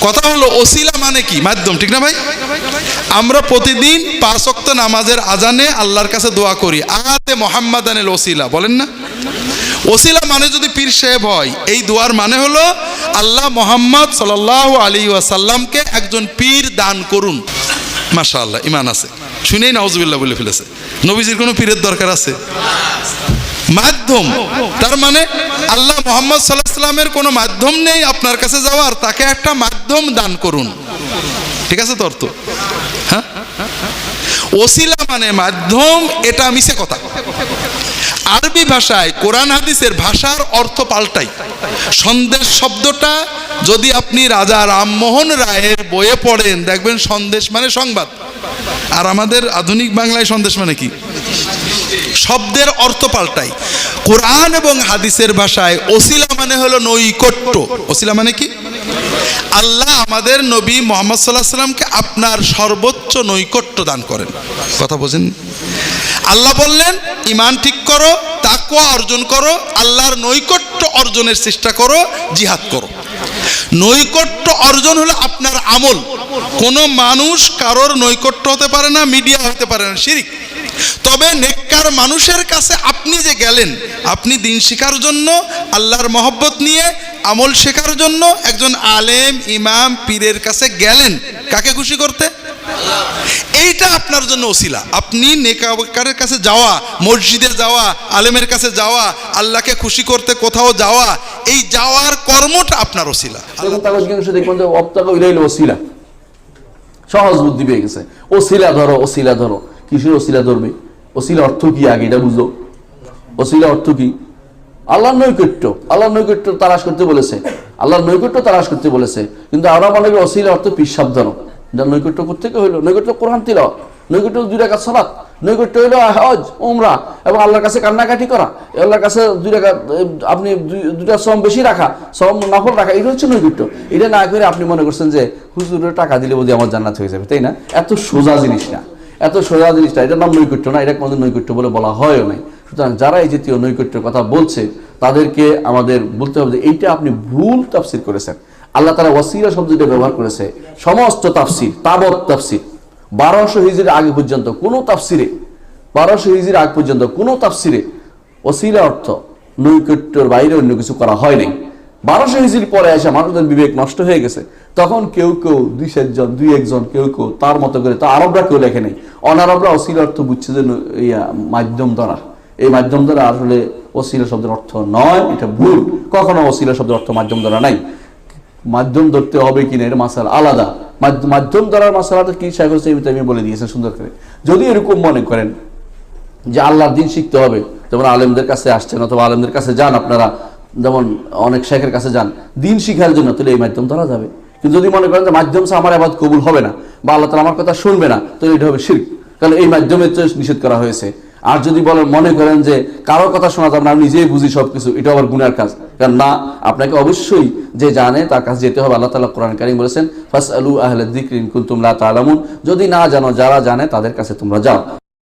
কথা হলো, ওসিলা মানে কি? মাধ্যম, ঠিক না ভাই? আমরা প্রতিদিন পাঁচ ওয়াক্ত নামাজের আজানে আল্লাহর কাছে দোয়া করি। আতে মোহাম্মদ আনিল ওসিলা, বলেন না? ওসিলা মানে যদি পীর সাহেব হয়, এই দোয়ার মানে হলো, আল্লাহ মোহাম্মদ সাল্লাহ আলী ওয়াসাল্লামকে একজন পীর দান করুন। মাশা আল্লাহ ইমান আছে। শুনেই নাউজুবিল্লাহ বলে ফেলেছে। নবীজির কোনো পীরের দরকার আছে? মাধ্যম। তার মানে আল্লাহ মোহাম্মদ সাল্লাহ সাল্লামের কোনো মাধ্যম নেই আপনার কাছে যাওয়ার, তাকে একটা মাধ্যম দান করুন। ঠিক আছে তো অর্থ? হ্যাঁ? ওসিলা মানে মাধ্যম, এটা মিশে কথা। আরবি ভাষায় কোরআন হাদিসের ভাষার অর্থ পাল্টাই। সন্দেশ শব্দটা যদি আপনি রাজা রামমোহন রায়ের বইয়ে পড়েন, দেখবেন সন্দেশ মানে সংবাদ। আর আমাদের আধুনিক বাংলায় সন্দেশ মানে কি? শব্দের অর্থ পাল্টাই। কোরআন এবং হাদিসের ভাষায় ওসিলা মানে হলো নৈকট্য। ওসিলা মানে কি? আল্লাহ আমাদের নবী মোহাম্মদ সাল্লাহ সাল্লামকে আপনার সর্বোচ্চ নৈকট্য দান করেন। কথা বোঝেন? আল্লাহ বললেন, ইমান ঠিক করো তাকুয়া অর্জন করো, আল্লাহর নৈকট্য অর্জনের চেষ্টা করো, জিহাদ করো। নৈকট্য অর্জন হলো আপনার আমল। কোনো মানুষ কারোর নৈকট্য হতে পারে না, মিডিয়া হতে পারে না, শিরিক। তবে নেককার মানুষের কাছে আপনি যে গেলেন, আপনি দিন শেখার জন্য, আল্লাহর মহব্বত নিয়ে, আমল শেখার জন্য একজন আলেম, ইমাম, পীরের কাছে গেলেন। কাকে খুশি করতে? এইটা আপনার জন্য ওসিলা। আপনি নেকাকারের কাছে যাওয়া, মসজিদে যাওয়া, আলেমের কাছে যাওয়া, আল্লাহকে খুশি করতে কোথাও যাওয়া, এই যাওয়ার কর্মটা আপনার ওসিলা। দেখবেন যে ওসিলা। সহজ বুদ্ধি পেয়ে গেছে। ওসিলা ধরো ওসিলা ধরো। কিসের ওসিলা ধরবে? ওসিলা অর্থ কি আগে? এটা বুঝো ওসিলা অর্থ কি? আল্লাহর নৈকট্য। আল্লাহর নৈকট্য তালাশ করতে বলেছে। আল্লাহর নৈকট্য তালাশ করতে বলেছে। কিন্তু আমরা মনে করি অসিলা অর্থ পিসাব ধরো যার নৈকট্য করতে হইল? নৈকট্য কোরআন তিল নৈকট্য দুই রাকাত সালাত। নৈকট্য হইল হজ, উমরা এবং আল্লাহর কাছে কান্নাকাটি করা। আল্লাহর কাছে দুই রাকাত আপনি দুইটা শ্রম বেশি রাখা শ্রম নফল রাখা, এটা হচ্ছে নৈকট্য। এটা না করে আপনি মনে করছেন যে হুজুরের টাকা দিলে বোধহয় আমার জান্নাত হয়ে যাবে, তাই না? এত সোজা জিনিস না। এত সোজা জিনিসটা এটার নাম নৈকট্য না, এটা কোনোদিন নৈকট্য বলে বলা হয়ও নাই। সুতরাং যারা এই জাতীয় নৈকট্যের কথা বলছে, তাদেরকে আমাদের বলতে হবে যে এইটা আপনি ভুল তাফসির করেছেন। আল্লাহ তারা ওয়াসিলা শব্দটা ব্যবহার করেছে। সমস্ত তাফসির তাবত তাফসির। বারোশো হিজের আগে পর্যন্ত কোনো তাফসিরে, বারোশো হিজের আগ পর্যন্ত কোনো তাফসিরে ওসিলা অর্থ নৈকট্যর বাইরে অন্য কিছু করা হয় নাই। বারোশো হিজির পরে এসে মানুষদের বিবেক নষ্ট হয়ে গেছে। তখন কেউ কেউ দুই চারজন দুই একজন কেউ কেউ তার মতো করে তা আরবরা কেউ লেখে নেই। অনারবরা অসিল অর্থ বুঝছে যে ইয়া, মাধ্যম দ্বারা। এই মাধ্যম দ্বারা আসলে অসিলা শব্দের অর্থ নয় এটা ভুল। কখনো অসিলা শব্দের অর্থ মাধ্যম দ্বারা নাই। মাধ্যম ধরতে হবে কিনা এটা মাসাল আলাদা। মাধ্য- মাধ্যম ধরার মাসালাটা কি সাহেব আমি বলে দিয়েছেন সুন্দর করে। যদি এরকম মনে করেন যে আল্লাহর দিন শিখতে হবে যেমন আলেমদের কাছে আসছেন অথবা আলেমদের কাছে যান আপনারা যেমন অনেক শেখের কাছে যান, দিন শিখার জন্য তাহলে এই মাধ্যম ধরা যাবে। কিন্তু যদি মনে করেন যে মাধ্যম ছাড়া আমার আবাদ কবুল হবে না, বা আল্লাহ তালা আমার কথা শুনবে না, তাহলে এটা হবে শির্ক। কারণ এই মাধ্যমে তো নিষেধ করা হয়েছে। আর যদি বলেন, মনে করেন যে কারও কথা শোনা যাবে না নিজেই বুঝি সবকিছু এটা আবার গুনার কাজ। কারণ না, আপনাকে অবশ্যই যে জানে তার কাছে যেতে হবে। আল্লাহ তালা কোরআন কারিম বলেছেন ফাস আলু আহলে দিকরিন কুন্তুম লা তালামুন যদি না জানো, যারা জানে তাদের কাছে তোমরা যাও।